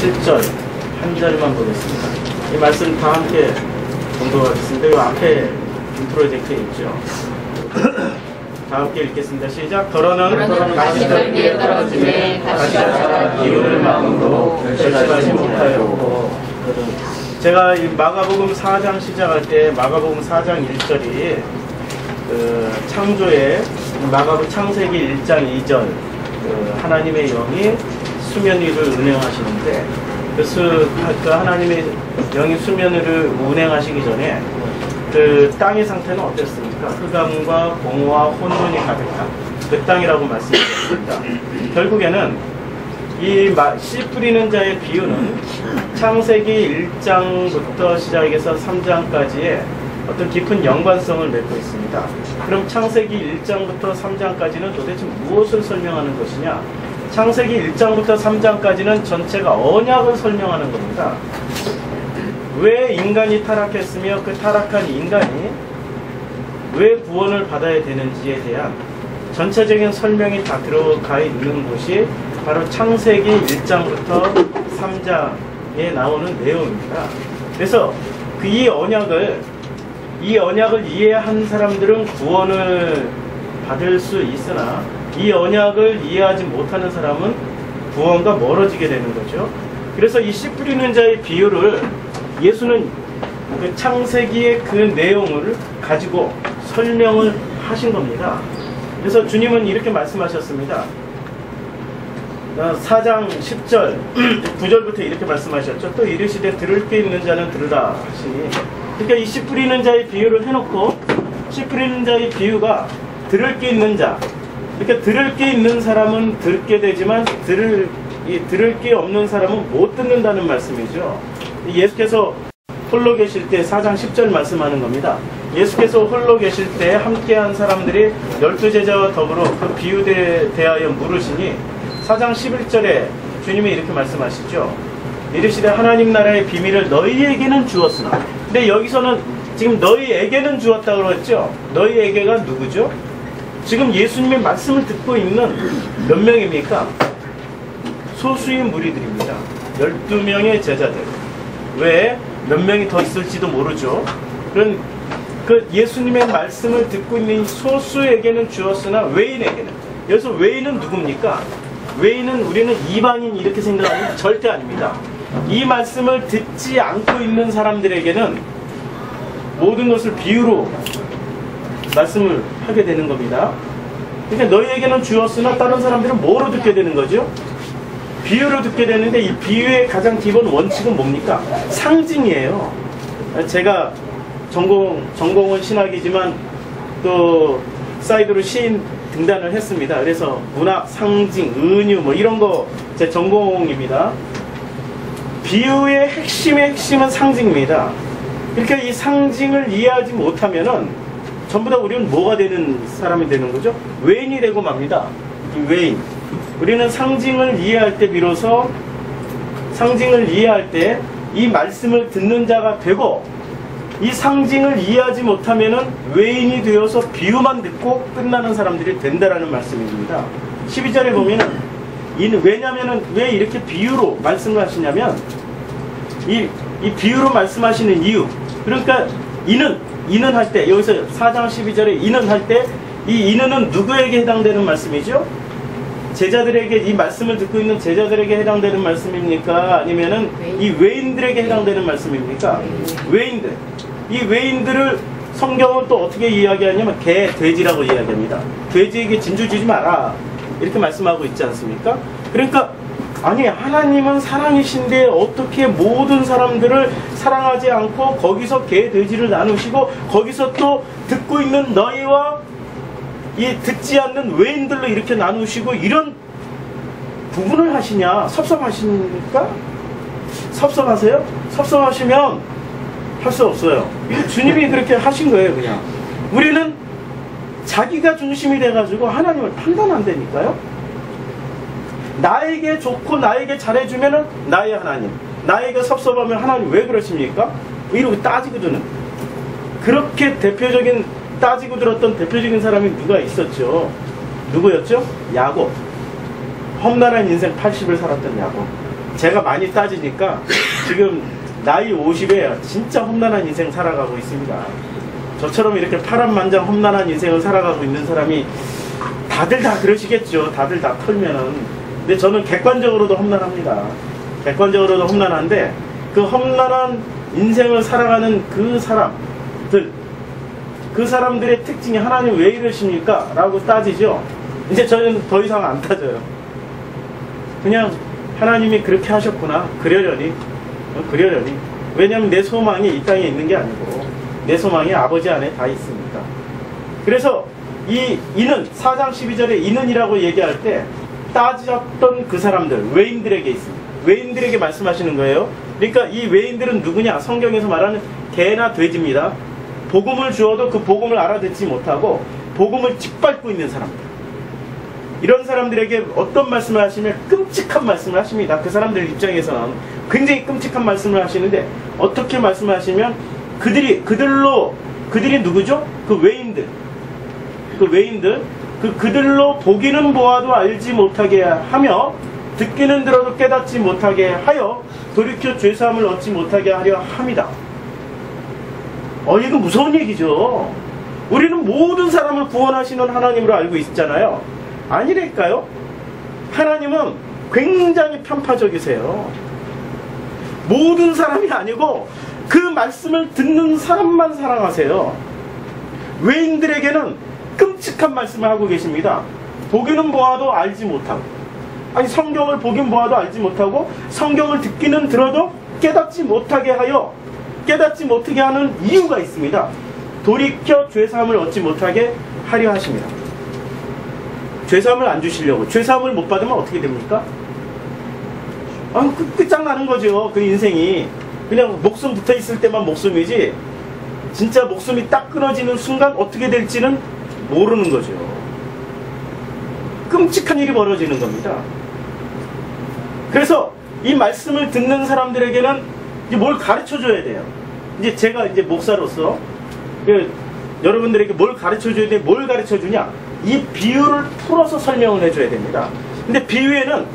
7절 한 절만 보겠습니다. 이 말씀 다 함께 공부하겠습니다. 이 앞에 인트로젝트에 있죠. 다 함께 읽겠습니다. 시작. 더러는 넓게 떨어지네 다시 가라 기운을 마음으로 결심하지 못하였고 제가 이 마가복음 4장 시작할 때 마가복음 4장 1절이 그 창조의 마가복음 창세기 1장 2절 그 하나님의 영이 수면 위를 운행하시는데 그, 수, 그 하나님의 영이 수면 위를 운행하시기 전에 그 땅의 상태는 어땠습니까? 흑암과 공허와 혼돈이 가득한 그 땅이라고 말씀드렸습니다. 결국에는 이 마- 씨 뿌리는 자의 비유는 창세기 1장부터 시작해서 3장까지의 어떤 깊은 연관성을 맺고 있습니다. 그럼 창세기 1장부터 3장까지는 도대체 무엇을 설명하는 것이냐? 창세기 1장부터 3장까지는 전체가 언약을 설명하는 겁니다. 왜 인간이 타락했으며 그 타락한 인간이 왜 구원을 받아야 되는지에 대한 전체적인 설명이 다 들어가 있는 곳이 바로 창세기 1장부터 3장에 나오는 내용입니다. 그래서 그 이 언약을 이 언약을 이해한 사람들은 구원을 받을 수 있으나 이 언약을 이해하지 못하는 사람은 구원과 멀어지게 되는 거죠. 그래서 이 씨 뿌리는 자의 비유를 예수는 그 창세기의 그 내용을 가지고 설명을 하신 겁니다. 그래서 주님은 이렇게 말씀하셨습니다. 4장 10절, 9절부터 이렇게 말씀하셨죠. 또 이르시되 들을 게 있는 자는 들으라 하시니. 그러니까 이 씨 뿌리는 자의 비유를 해놓고 씨 뿌리는 자의 비유가 들을 게 있는 자. 그러니까 들을 게 있는 사람은 듣게 되지만 들을 이 들을 게 없는 사람은 못 듣는다는 말씀이죠. 예수께서 홀로 계실 때 4장 10절 말씀하는 겁니다. 예수께서 홀로 계실 때 함께한 사람들이 열두 제자와 더불어 그 비유에 대하여 물으시니 4장 11절에 주님이 이렇게 말씀하시죠. 이르시되 하나님 나라의 비밀을 너희에게는 주었으나 근데 여기서는 지금 너희에게는 주었다고 그랬죠. 너희에게가 누구죠? 지금 예수님의 말씀을 듣고 있는 몇 명입니까? 소수의 무리들입니다. 12명의 제자들. 왜 몇 명이 더 있을지도 모르죠. 그런 그 예수님의 말씀을 듣고 있는 소수에게는 주었으나 외인에게는 여기서 외인은 누굽니까? 외인은 우리는 이방인 이렇게 생각하는 절대 아닙니다. 이 말씀을 듣지 않고 있는 사람들에게는 모든 것을 비유로 말씀을 하게 되는 겁니다. 그러니까 너희에게는 주었으나 다른 사람들은 뭐로 듣게 되는 거죠? 비유로 듣게 되는데 이 비유의 가장 기본 원칙은 뭡니까? 상징이에요. 제가 전공, 전공은 신학이지만 또 사이드로 시인 등단을 했습니다. 그래서 문학, 상징, 은유 뭐 이런 거 제 전공입니다. 비유의 핵심의 핵심은 상징입니다. 그러니까 이 상징을 이해하지 못하면은 전부 다 우리는 뭐가 되는 사람이 되는 거죠? 외인이 되고 맙니다. 이 외인. 우리는 상징을 이해할 때 비로소 상징을 이해할 때 이 말씀을 듣는 자가 되고 이 상징을 이해하지 못하면은 외인이 되어서 비유만 듣고 끝나는 사람들이 된다라는 말씀입니다. 12절에 보면은 이- 왜냐면은 왜 이렇게 비유로 말씀을 하시냐면 이, 이 비유로 말씀하시는 이유 그러니까 이는 이는 할때 여기서 4장 12절에 이는 할때이 이는은 누구에게 해당되는 말씀이죠? 제자들에게 이 말씀을 듣고 있는 제자들에게 해당되는 말씀입니까? 아니면은 이 외인들에게 해당되는 말씀입니까? 외인들. 이 외인들을 성경은 또 어떻게 이야기하냐면 개, 돼지라고 이야기합니다. 돼지에게 진주 주지 마라. 이렇게 말씀하고 있지 않습니까? 그러니까 아니 하나님은 사랑이신데 어떻게 모든 사람들을 사랑하지 않고 거기서 개, 돼지를 나누시고 거기서 또 듣고 있는 너희와 이 듣지 않는 외인들로 이렇게 나누시고 이런 구분을 하시냐 섭섭하십니까? 섭섭하세요? 섭섭하시면 할 수 없어요. 주님이 그렇게 하신 거예요, 그냥. 우리는 자기가 중심이 돼가지고 하나님을 판단한다니까요. 나에게 좋고 나에게 잘해주면은 나의 하나님, 나에게 섭섭하면 하나님 왜 그러십니까? 이러고 따지거든요. 그렇게 대표적인 따지고 들었던 대표적인 사람이 누가 있었죠? 누구였죠? 야곱. 험난한 인생 80을 살았던 야곱. 제가 많이 따지니까 지금 나이 50에 진짜 험난한 인생 살아가고 있습니다. 저처럼 이렇게 파란만장 험난한 인생을 살아가고 있는 사람이 다들 다 그러시겠죠. 다들 다 털면은. 근데 저는 객관적으로도 험난합니다. 객관적으로도 험난한데 그 험난한 인생을 살아가는 그 사람들, 그 사람들의 특징이 하나님 왜 이러십니까? 라고 따지죠. 이제 저는 더 이상 안 따져요. 그냥 하나님이 그렇게 하셨구나. 그러려니. 어, 그러려니. 왜냐면 내 소망이 이 땅에 있는 게 아니고 내 소망이 아버지 안에 다 있으니까. 그래서 이 이는 4장 12절에 이는이라고 얘기할 때 따졌던 그 사람들 외인들에게 있습니다. 외인들에게 말씀하시는 거예요. 그러니까 이 외인들은 누구냐? 성경에서 말하는 개나 돼지입니다. 복음을 주어도 그 복음을 알아듣지 못하고 복음을 짓밟고 있는 사람들. 이런 사람들에게 어떤 말씀을 하시면 끔찍한 말씀을 하십니다. 그 사람들 입장에서는 굉장히 끔찍한 말씀을 하시는데 어떻게 말씀하시면 그들이 그들로 그들이 누구죠? 그 외인들. 그 외인들 그 그들로 보기는 보아도 알지 못하게 하며 듣기는 들어도 깨닫지 못하게 하여 돌이켜 죄사함을 얻지 못하게 하려 함이다. 어 이거 무서운 얘기죠. 우리는 모든 사람을 구원하시는 하나님으로 알고 있잖아요. 아니랄까요? 하나님은 굉장히 편파적이세요. 모든 사람이 아니고 그 말씀을 듣는 사람만 사랑하세요. 외인들에게는 끔찍한 말씀을 하고 계십니다. 보기는 보아도 알지 못하고 아니 성경을 보긴 보아도 알지 못하고 성경을 듣기는 들어도 깨닫지 못하게 하여 깨닫지 못하게 하는 이유가 있습니다. 돌이켜 죄사함을 얻지 못하게 하려 하십니다. 죄사함을 안 주시려고 죄사함을 못 받으면 어떻게 됩니까? 아, 그, 끝장나는 거죠. 그 인생이 그냥 목숨 붙어 있을 때만 목숨이지 진짜 목숨이 딱 끊어지는 순간 어떻게 될지는 모르는 거죠. 끔찍한 일이 벌어지는 겁니다. 그래서 이 말씀을 듣는 사람들에게는 이제 뭘 가르쳐 줘야 돼요. 이제 제가 이제 목사로서 그 여러분들에게 뭘 가르쳐 줘야 돼? 뭘 가르쳐 주냐? 이 비유를 풀어서 설명을 해 줘야 됩니다. 근데 비유에는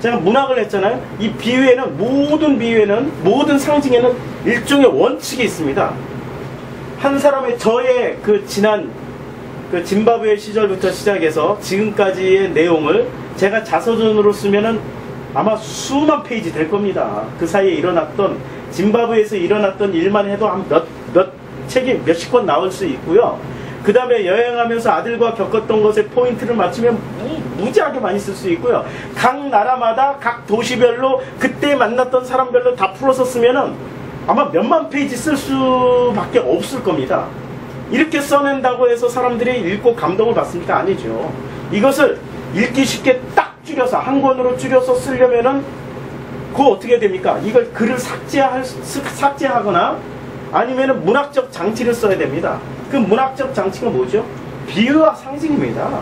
제가 문학을 했잖아요. 이 비유에는 모든 비유에는 모든 상징에는 일종의 원칙이 있습니다. 한 사람의 저의 그 지난 그 짐바브웨 시절부터 시작해서 지금까지의 내용을 제가 자서전으로 쓰면은 아마 수만 페이지 될 겁니다. 그 사이에 일어났던 짐바브웨에서 일어났던 일만 해도 한 몇 몇 책이 몇십 권 나올 수 있고요. 그 다음에 여행하면서 아들과 겪었던 것에 포인트를 맞추면 무, 무지하게 많이 쓸 수 있고요. 각 나라마다 각 도시별로 그때 만났던 사람별로 다 풀어서 쓰면은 아마 몇만 페이지 쓸 수밖에 없을 겁니다. 이렇게 써낸다고 해서 사람들이 읽고 감동을 받습니까? 아니죠. 이것을 읽기 쉽게 딱 줄여서 한 권으로 줄여서 쓰려면은 그거 어떻게 됩니까? 이걸 글을 삭제할 수- 삭제하거나 아니면은 문학적 장치를 써야 됩니다. 그 문학적 장치가 뭐죠? 비유와 상징입니다.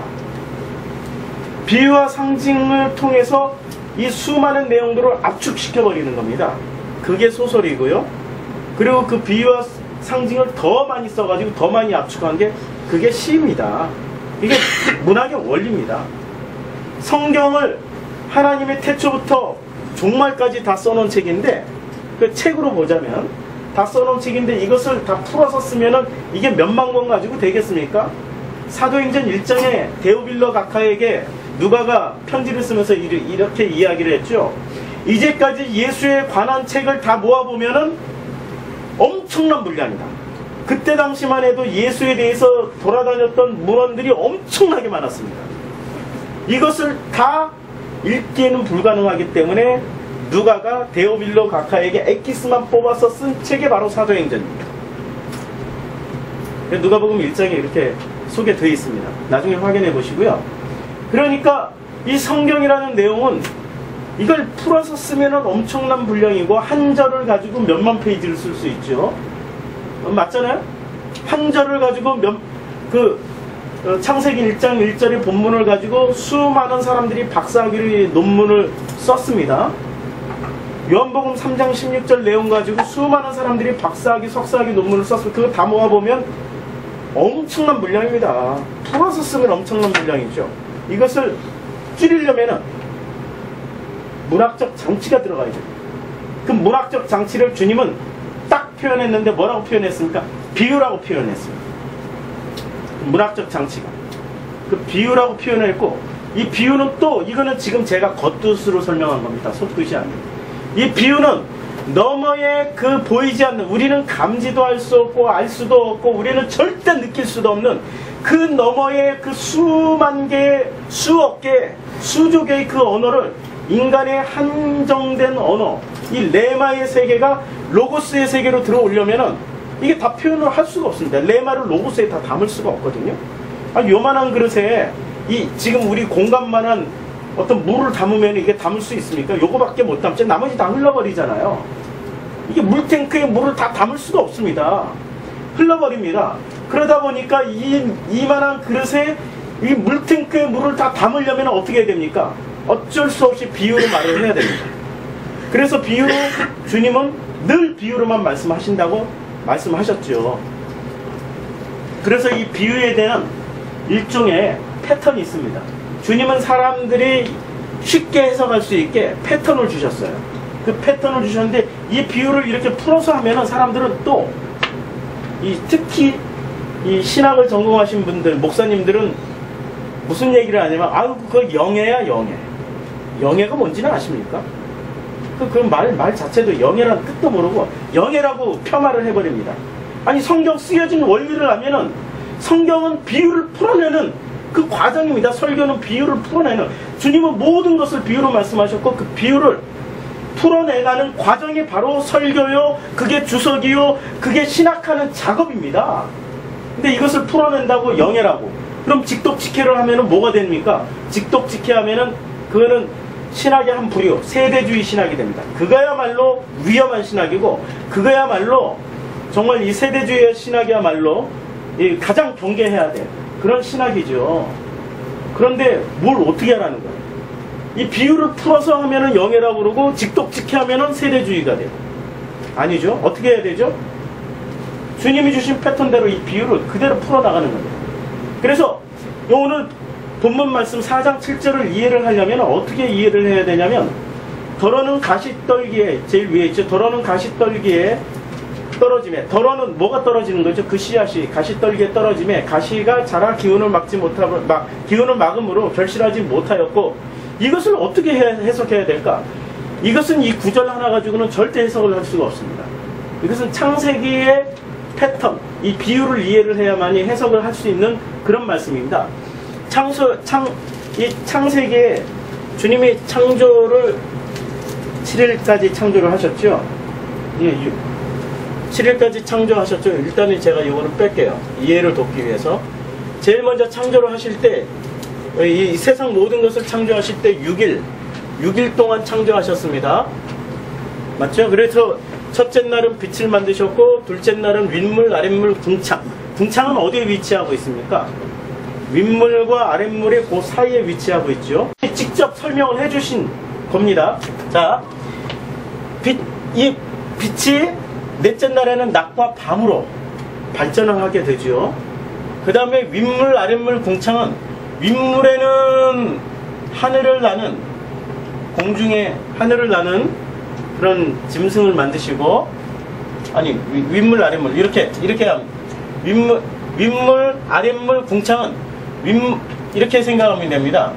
비유와 상징을 통해서 이 수많은 내용들을 압축시켜 버리는 겁니다. 그게 소설이고요. 그리고 그 비유와 상징을 더 많이 써가지고 더 많이 압축한 게 그게 시입니다. 이게 문학의 원리입니다. 성경을 하나님의 태초부터 종말까지 다 써놓은 책인데 그 책으로 보자면 다 써놓은 책인데 이것을 다 풀어서 쓰면은 이게 몇만 권 가지고 되겠습니까? 사도행전 1장에 데오빌러 각하에게 누가가 편지를 쓰면서 이렇게 이야기를 했죠. 이제까지 예수에 관한 책을 다 모아보면은 엄청난 분량이다. 그때 당시만 해도 예수에 대해서 돌아다녔던 문헌들이 엄청나게 많았습니다. 이것을 다 읽기에는 불가능하기 때문에 누가가 데오빌로 각하에게 엑기스만 뽑아서 쓴 책이 바로 사도행전입니다. 누가복음 1장에 이렇게 소개되어 있습니다. 나중에 확인해 보시고요. 그러니까 이 성경이라는 내용은 이걸 풀어서 쓰면 엄청난 분량이고 한 절을 가지고 몇만 페이지를 쓸 수 있죠. 어, 맞잖아요? 한 절을 가지고 몇, 그, 어, 창세기 1장 1절의 본문을 가지고 수많은 사람들이 박사학위를 논문을 썼습니다. 요한복음 3장 16절 내용 가지고 수많은 사람들이 박사학위, 석사학위 논문을 썼어요. 그거 다 모아보면 엄청난 분량입니다. 풀어서 쓰면 엄청난 분량이죠. 이것을 줄이려면은 문학적 장치가 들어가야 돼요. 그 문학적 장치를 주님은 딱 표현했는데 뭐라고 표현했습니까? 비유라고 표현했습니다. 문학적 장치가. 그 비유라고 표현했고, 이 비유는 또, 이거는 지금 제가 겉뜻으로 설명한 겁니다. 속뜻이 아니에요. 이 비유는 너머의 그 보이지 않는, 우리는 감지도 할 수 없고, 알 수도 없고, 우리는 절대 느낄 수도 없는 그 너머의 그 수만 개, 수억 개, 수조 개의 그 언어를 인간의 한정된 언어, 이 레마의 세계가 로고스의 세계로 들어오려면은 이게 다 표현을 할 수가 없습니다. 레마를 로고스에 다 담을 수가 없거든요. 아, 요만한 그릇에 이 지금 우리 공간만한 어떤 물을 담으면 이게 담을 수 있습니까? 요거밖에 못 담지. 나머지 다 흘러버리잖아요. 이게 물탱크에 물을 다 담을 수가 없습니다. 흘러버립니다. 그러다 보니까 이, 이만한 그릇에 이 물탱크에 물을 다 담으려면 어떻게 해야 됩니까? 어쩔 수 없이 비유로 말을 해야 됩니다. 그래서 비유로 주님은 늘 비유로만 말씀하신다고 말씀하셨죠. 그래서 이 비유에 대한 일종의 패턴이 있습니다. 주님은 사람들이 쉽게 해석할 수 있게 패턴을 주셨어요. 그 패턴을 주셨는데 이 비유를 이렇게 풀어서 하면은 사람들은 또 이 특히 이 신학을 전공하신 분들 목사님들은 무슨 얘기를 하냐면 아유 그거 영예야 영예. 영예가 뭔지는 아십니까? 그, 그 말, 말 자체도 영예라는 뜻도 모르고 영예라고 폄하를 해버립니다. 아니 성경 쓰여진 원리를 알면은 성경은 비유를 풀어내는 그 과정입니다. 설교는 비유를 풀어내는 주님은 모든 것을 비유로 말씀하셨고 그 비유를 풀어내가는 과정이 바로 설교요, 그게 주석이요, 그게 신학하는 작업입니다. 근데 이것을 풀어낸다고 영예라고. 그럼 직독직해를 하면은 뭐가 됩니까? 직독직해 하면은 그거는 신학의 한 부류, 세대주의 신학이 됩니다. 그거야말로 위험한 신학이고, 그거야말로 정말 이 세대주의 신학이야말로 이 가장 경계해야 돼. 그런 신학이죠. 그런데 뭘 어떻게 하라는 거예요? 이 비유를 풀어서 하면은 영예라고 그러고 직독직해 하면은 세대주의가 돼요. 아니죠? 어떻게 해야 되죠? 주님이 주신 패턴대로 이 비유를 그대로 풀어나가는 겁니다. 그래서 요 오늘 본문 말씀 4장 7절을 이해를 하려면 어떻게 이해를 해야 되냐면 덜어는 가시떨기에 제일 위에 있죠. 덜어는 가시떨기에 떨어짐에 덜어는 뭐가 떨어지는 거죠? 그 씨앗이 가시떨기에 떨어짐에 가시가 자라 기운을 막지 못하고 막 기운을 막음으로 결실하지 못하였고 이것을 어떻게 해- 해석해야 될까? 이것은 이 구절 하나 가지고는 절대 해석을 할 수가 없습니다. 이것은 창세기의 패턴, 이 비유를 이해를 해야만이 해석을 할 수 있는 그런 말씀입니다. 창조, 창, 이 창세기에 주님이 창조를 7일까지 창조를 하셨죠. 예, 유- 7일까지 창조하셨죠. 일단은 제가 이거는 뺄게요. 이해를 돕기 위해서. 제일 먼저 창조를 하실 때, 이 세상 모든 것을 창조하실 때 6일, 6일 동안 창조하셨습니다. 맞죠? 그래서 첫째 날은 빛을 만드셨고, 둘째 날은 윗물, 아랫물, 궁창. 궁창은 어디에 위치하고 있습니까? 윗물과 아랫물의 그 사이에 위치하고 있죠. 직접 설명을 해주신 겁니다. 자, 빛, 이 빛이 넷째 날에는 낮과 밤으로 발전을 하게 되죠. 그 다음에 윗물, 아랫물, 궁창은 윗물에는 하늘을 나는 공중에 하늘을 나는 그런 짐승을 만드시고 아니 위- 윗물, 아랫물 이렇게 이렇게 윗물, 윗물, 아랫물, 궁창은 윗 이렇게 생각하면 됩니다.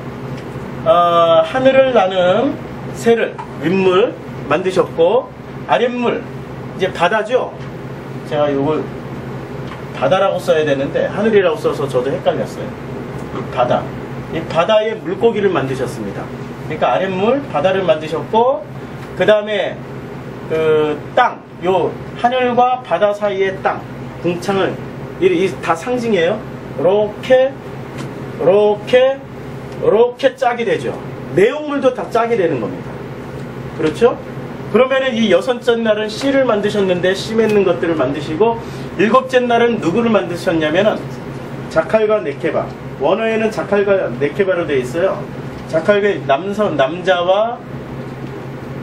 어, 하늘을 나는 새를 윗물 만드셨고 아랫물 이제 바다죠. 제가 이걸 바다라고 써야 되는데 하늘이라고 써서 저도 헷갈렸어요. 이 바다. 이 바다에 물고기를 만드셨습니다. 그러니까 아랫물 바다를 만드셨고 그 다음에 그 땅, 요 하늘과 바다 사이의 땅, 궁창을 이, 이다 상징이에요. 이렇게 이렇게 이렇게 짝이 되죠. 내용물도 다 짝이 되는 겁니다. 그렇죠? 그러면은 이 여섯째 날은 씨를 만드셨는데 씨 맺는 것들을 만드시고 일곱째 날은 누구를 만드셨냐면은 자칼과 네케바 원어에는 자칼과 네케바로 되어 있어요. 자칼과 남성 남자와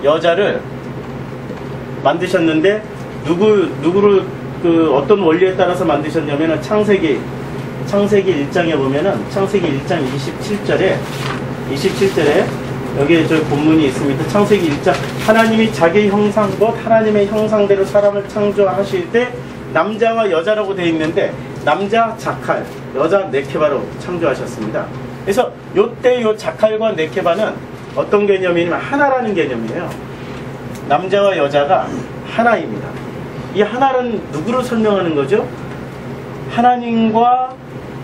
여자를 만드셨는데 누구 누구를 그 어떤 원리에 따라서 만드셨냐면은 창세기 창세기 1장에 보면은 창세기 1장 27절에 27절에 여기에 저 본문이 있습니다. 창세기 1장 하나님이 자기 형상과 하나님의 형상대로 사람을 창조하실 때 남자와 여자라고 되어 있는데 남자 자칼, 여자 네케바로 창조하셨습니다. 그래서 요때 요 자칼과 네케바는 어떤 개념이냐면 하나라는 개념이에요. 남자와 여자가 하나입니다. 이 하나는 누구를 설명하는 거죠? 하나님과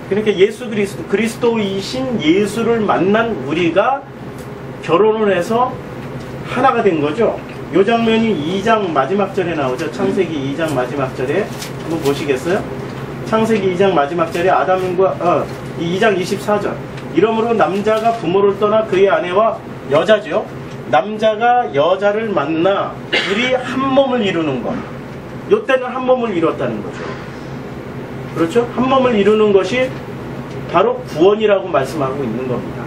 그러니까 예수 그리스도 그리스도이신 예수를 만난 우리가 결혼을 해서 하나가 된 거죠. 요 장면이 2장 마지막 절에 나오죠. 창세기 2장 마지막 절에 한번 보시겠어요? 창세기 2장 마지막 절에 아담과 어, 이 2장 24절. 이러므로 남자가 부모를 떠나 그의 아내와 여자죠. 남자가 여자를 만나 둘이 한 몸을 이루는 것. 요때는 한 몸을 이뤘다는 거죠. 그렇죠? 한 몸을 이루는 것이 바로 구원이라고 말씀하고 있는 겁니다.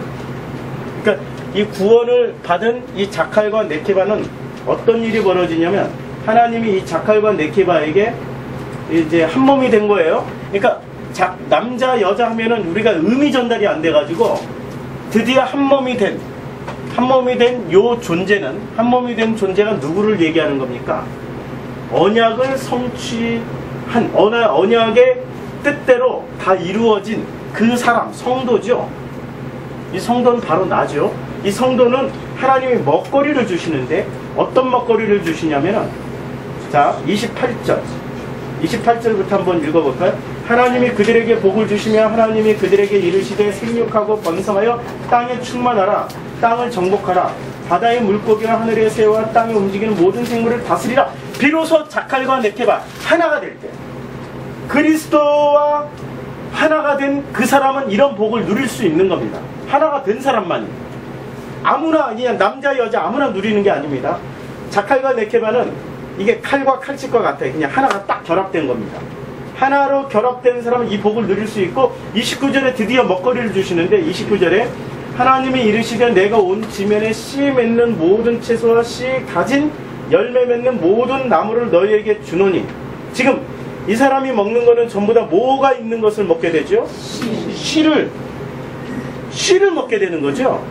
그러니까 이 구원을 받은 이 자칼과 네케바는 어떤 일이 벌어지냐면 하나님이 이 자칼과 네케바에게 이제 한 몸이 된 거예요. 그러니까 자, 남자 여자 하면은 우리가 의미 전달이 안 돼가지고 드디어 한 몸이 된 한 몸이 된 요 존재는 한 몸이 된 존재가 누구를 얘기하는 겁니까? 언약을 성취한 언약, 언약의 뜻대로 다 이루어진 그 사람 성도죠. 이 성도는 바로 나죠. 이 성도는 하나님이 먹거리를 주시는데 어떤 먹거리를 주시냐면은 자 28절 28절부터 한번 읽어볼까요? 하나님이 그들에게 복을 주시며 하나님이 그들에게 이르시되 생육하고 번성하여 땅에 충만하라 땅을 정복하라 바다의 물고기와 하늘의 새와 땅에 움직이는 모든 생물을 다스리라 비로소 자칼과 네케바 하나가 될 때 그리스도와 하나가 된 그 사람은 이런 복을 누릴 수 있는 겁니다. 하나가 된 사람만이. 아무나 그냥 남자 여자 아무나 누리는 게 아닙니다. 자칼과 네케바는 이게 칼과 칼집과 같아요. 그냥 하나가 딱 결합된 겁니다. 하나로 결합된 사람은 이 복을 누릴 수 있고 29절에 드디어 먹거리를 주시는데 29절에 하나님이 이르시되 내가 온 지면에 씨 맺는 모든 채소와 씨 가진 열매 맺는 모든 나무를 너희에게 주노니 지금 이 사람이 먹는 거는 전부 다 뭐가 있는 것을 먹게 되죠? 씨를 씨를 먹게 되는 거죠.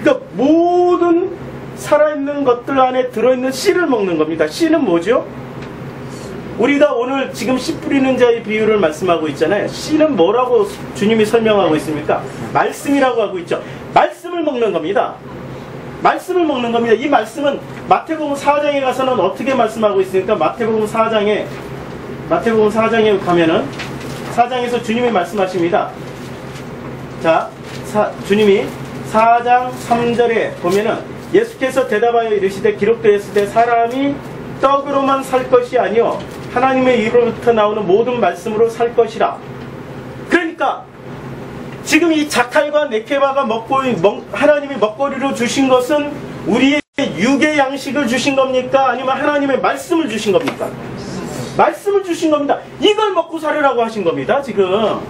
그러니까 모든 살아있는 것들 안에 들어있는 씨를 먹는 겁니다. 씨는 뭐죠? 우리가 오늘 지금 씨 뿌리는 자의 비유를 말씀하고 있잖아요. 씨는 뭐라고 주님이 설명하고 있습니까? 말씀이라고 하고 있죠. 말씀을 먹는 겁니다. 말씀을 먹는 겁니다. 이 말씀은 마태복음 4장에 가서는 어떻게 말씀하고 있습니까? 마태복음 4장에 마태복음 4장에 가면은 4장에서 주님이 말씀하십니다. 자, 사- 주님이 4장 3절에 보면은 예수께서 대답하여 이르시되 기록되었을 때 사람이 떡으로만 살 것이 아니요 하나님의 입으로부터 나오는 모든 말씀으로 살 것이라. 그러니까 지금 이 자칼과 네케바가 먹고 먹- 하나님이 먹거리로 주신 것은 우리의 육의 양식을 주신 겁니까? 아니면 하나님의 말씀을 주신 겁니까? 말씀을 주신 겁니다. 이걸 먹고 살으라고 하신 겁니다. 지금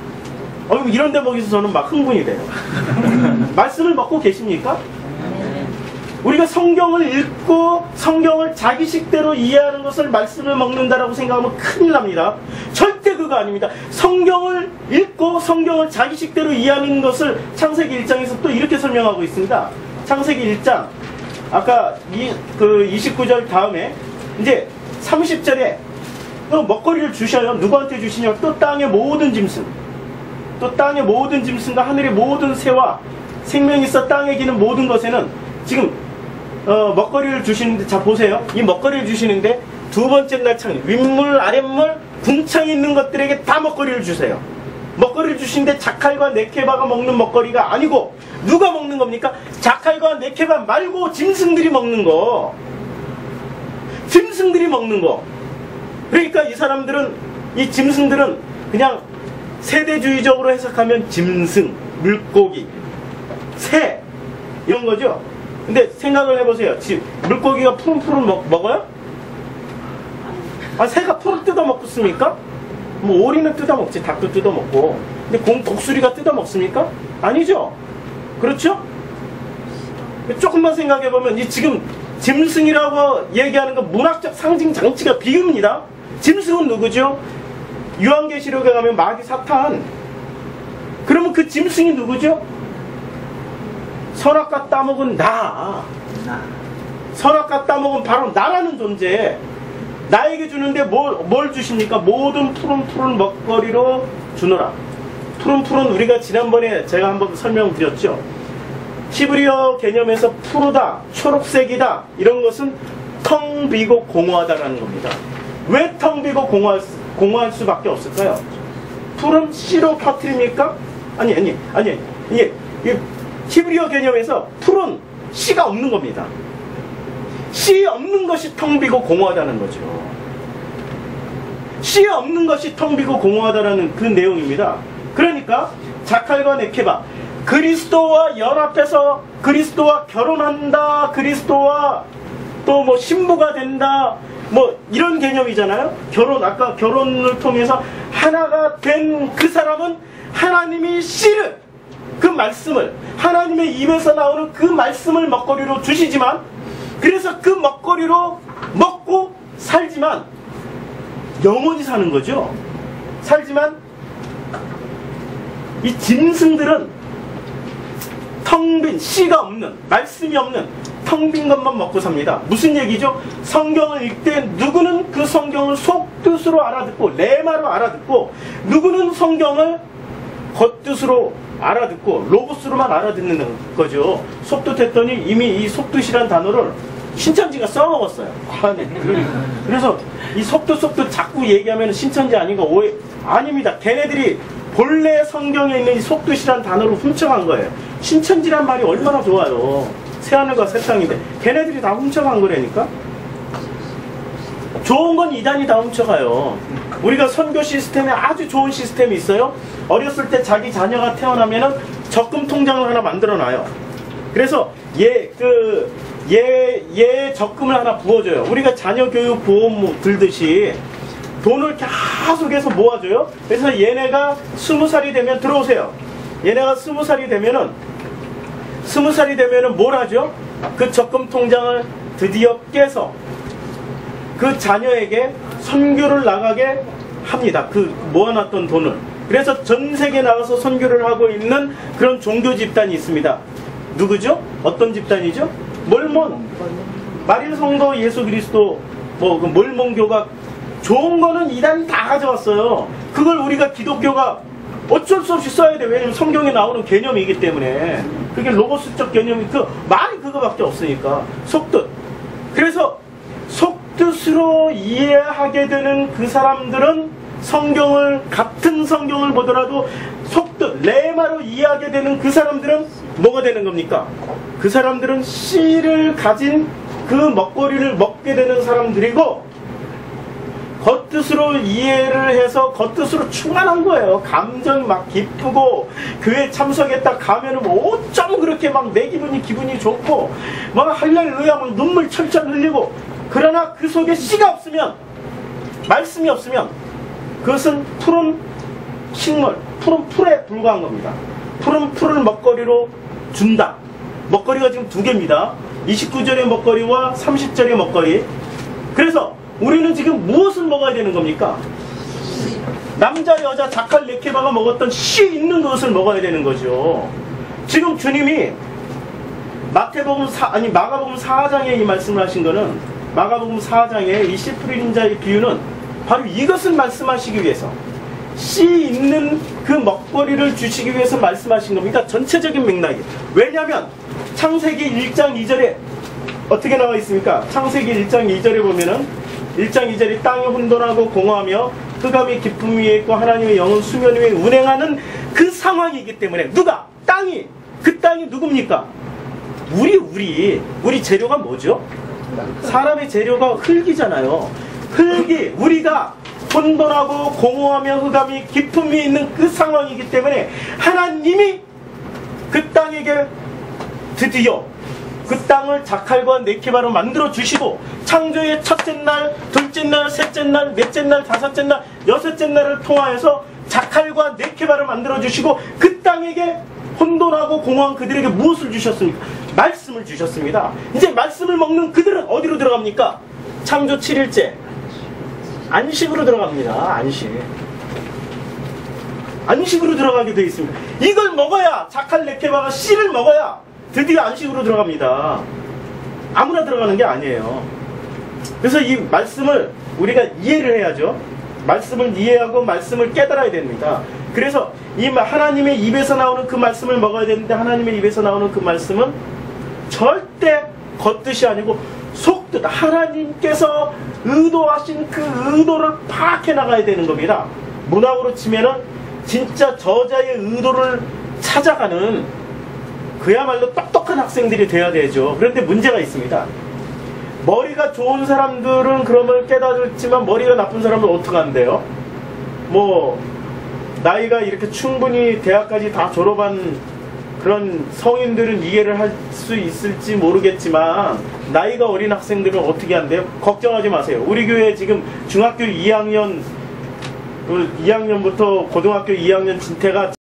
어, 이런 대목에서 저는 막 흥분이 돼요. 말씀을 먹고 계십니까? 우리가 성경을 읽고 성경을 자기식대로 이해하는 것을 말씀을 먹는다라고 생각하면 큰일 납니다. 절대 그거 아닙니다. 성경을 읽고 성경을 자기식대로 이해하는 것을 창세기 1장에서 또 이렇게 설명하고 있습니다. 창세기 1장 아까 이, 그 29절 다음에 이제 30절에 또 먹거리를 주셔요. 누구한테 주시냐? 또 땅의 모든 짐승. 또 땅의 모든 짐승과 하늘의 모든 새와 생명이 있어 땅에 기는 모든 것에는 지금 어, 먹거리를 주시는데 자 보세요. 이 먹거리를 주시는데 두 번째 날 창 윗물 아랫물 궁창에 있는 것들에게 다 먹거리를 주세요. 먹거리를 주시는데 자칼과 네케바가 먹는 먹거리가 아니고 누가 먹는 겁니까? 자칼과 네케바 말고 짐승들이 먹는 거. 짐승들이 먹는 거. 그러니까 이 사람들은 이 짐승들은 그냥 세대주의적으로 해석하면 짐승, 물고기, 새 이런 거죠. 근데 생각을 해보세요. 지금 물고기가 푸른푸른 먹, 먹어요? 아 새가 풀을 뜯어 먹습니까? 뭐 오리는 뜯어 먹지, 닭도 뜯어 먹고. 근데 공 독수리가 뜯어 먹습니까? 아니죠. 그렇죠? 조금만 생각해 보면 이 지금 짐승이라고 얘기하는 건 문학적 상징 장치가 비유입니다. 짐승은 누구죠? 유한계시록에 가면 마귀 사탄. 그러면 그 짐승이 누구죠? 선악과 따먹은 나. 선악과 따먹은 바로 나라는 존재. 나에게 주는데 뭘, 뭘 주십니까? 모든 푸른 푸른 먹거리로 주노라. 푸른 푸른 우리가 지난번에 제가 한번 설명드렸죠. 히브리어 개념에서 푸르다, 초록색이다 이런 것은 텅 비고 공허하다라는 겁니다. 왜 텅 비고 공허할, 수- 공허할 수밖에 없을까요? 푸른 씨로 퍼뜨립니까? 아니 아니 아니 이게, 히브리어 개념에서 푸른 씨가 없는 겁니다. 씨 없는 것이 텅 비고 공허하다는 거죠. 씨 없는 것이 텅 비고 공허하다라는 그 내용입니다. 그러니까 자칼과 네케바 그리스도와 연합해서 그리스도와 결혼한다 그리스도와 또 뭐 신부가 된다 뭐 이런 개념이잖아요. 결혼 아까 결혼을 통해서 하나가 된 그 사람은 하나님이 씨를 그 말씀을 하나님의 입에서 나오는 그 말씀을 먹거리로 주시지만 그래서 그 먹거리로 먹고 살지만 영원히 사는 거죠. 살지만 이 짐승들은 텅 빈 씨가 없는 말씀이 없는 텅빈 것만 먹고 삽니다. 무슨 얘기죠? 성경을 읽되 누구는 그 성경을 속뜻으로 알아듣고 레마로 알아듣고 누구는 성경을 겉뜻으로 알아듣고 로고스로만 알아듣는 거죠. 속뜻했더니 이미 이 속뜻이란 단어를 신천지가 써먹었어요. 아, 네. 그래서 이 속뜻 속뜻 자꾸 얘기하면 신천지 아닌가 오해 아닙니다. 걔네들이 본래 성경에 있는 이 속뜻이란 단어를 훔쳐간 거예요. 신천지란 말이 얼마나 좋아요. 새하늘과 새 땅인데 걔네들이 다 훔쳐간 거라니까. 좋은 건 이단이 다 훔쳐가요. 우리가 선교 시스템에 아주 좋은 시스템이 있어요. 어렸을 때 자기 자녀가 태어나면은 적금 통장을 하나 만들어 놔요. 그래서 얘, 그, 얘, 얘 적금을 하나 부어줘요. 우리가 자녀 교육 보험 뭐 들듯이 돈을 계속해서 모아줘요. 그래서 얘네가 스무 살이 되면 들어오세요. 얘네가 스무 살이 되면은 스무 살이 되면은 뭘 하죠? 그 적금 통장을 드디어 깨서 그 자녀에게 선교를 나가게 합니다. 그 모아놨던 돈을. 그래서 전 세계 나가서 선교를 하고 있는 그런 종교 집단이 있습니다. 누구죠? 어떤 집단이죠? 몰몬. 마릴 성도 예수 그리스도 뭐 그 몰몬교가 좋은 거는 이단이 다 가져왔어요. 그걸 우리가 기독교가 어쩔 수 없이 써야 돼. 왜냐면 성경에 나오는 개념이기 때문에. 그게 로고스적 개념이 그 말이 그거밖에 없으니까. 속뜻. 그래서 속뜻으로 이해하게 되는 그 사람들은 성경을 같은 성경을 보더라도 속뜻 레마로 이해하게 되는 그 사람들은 뭐가 되는 겁니까? 그 사람들은 씨를 가진 그 먹거리를 먹게 되는 사람들이고 겉뜻으로 이해를 해서 겉뜻으로 충만한 거예요. 감정 막 기쁘고 교회 참석했다 가면은 뭐 어쩜 그렇게 막 내 기분이 기분이 좋고 막 할렐루야 막 눈물 철철 흘리고 그러나 그 속에 씨가 없으면 말씀이 없으면 그것은 푸른 식물, 푸른 풀에 불과한 겁니다. 푸른 풀을 먹거리로 준다. 먹거리가 지금 두 개입니다. 29절의 먹거리와 30절의 먹거리. 그래서 우리는 지금 무엇을 먹어야 되는 겁니까? 남자, 여자, 자칼, 레케바가 먹었던 씨 있는 것을 먹어야 되는 거죠. 지금 주님이 마태복음 4, 아니 마가복음 4장에 이 말씀을 하신 거는 마가복음 4장에 이씨 뿌리는 자의 비유는 바로 이것을 말씀하시기 위해서 씨 있는 그 먹거리를 주시기 위해서 말씀하신 겁니다. 전체적인 맥락이. 왜냐하면 창세기 1장 2절에 어떻게 나와 있습니까? 창세기 1장 2절에 보면은 1장 2절이 땅이 혼돈하고 공허하며 흑암이 깊음 위에 있고 하나님의 영은 수면 위에 운행하는 그 상황이기 때문에 누가? 땅이 그 땅이 누굽니까? 우리 우리 우리 재료가 뭐죠? 사람의 재료가 흙이잖아요. 흙이 우리가 혼돈하고 공허하며 흑암이 깊음 위에 있는 그 상황이기 때문에 하나님이 그 땅에게 드디어 그 땅을 자칼과 네케바로 만들어 주시고 창조의 첫째 날, 둘째 날, 셋째 날, 넷째 날, 다섯째 날, 여섯째 날을 통하여서 자칼과 네케바를 만들어 주시고 그 땅에게 혼돈하고 공허한 그들에게 무엇을 주셨습니까? 말씀을 주셨습니다. 이제 말씀을 먹는 그들은 어디로 들어갑니까? 창조 7일째 안식으로 들어갑니다. 안식. 안식으로 들어가게 되어 있습니다. 이걸 먹어야 자칼 네케바가 씨를 먹어야 드디어 안식으로 들어갑니다. 아무나 들어가는 게 아니에요. 그래서 이 말씀을 우리가 이해를 해야죠. 말씀을 이해하고 말씀을 깨달아야 됩니다. 그래서 이 마- 하나님의 입에서 나오는 그 말씀을 먹어야 되는데 하나님의 입에서 나오는 그 말씀은 절대 겉뜻이 아니고 속뜻 하나님께서 의도하신 그 의도를 파악해 나가야 되는 겁니다. 문학으로 치면은 진짜 저자의 의도를 찾아가는 그야말로 똑똑한 학생들이 돼야 되죠. 그런데 문제가 있습니다. 머리가 좋은 사람들은 그러면 깨달았지만 머리가 나쁜 사람은 어떻게 한대요? 뭐 나이가 이렇게 충분히 대학까지 다 졸업한 그런 성인들은 이해를 할 수 있을지 모르겠지만 나이가 어린 학생들은 어떻게 한대요? 걱정하지 마세요. 우리 교회 지금 중학교 2학년 그 2학년부터 고등학교 2학년 진태가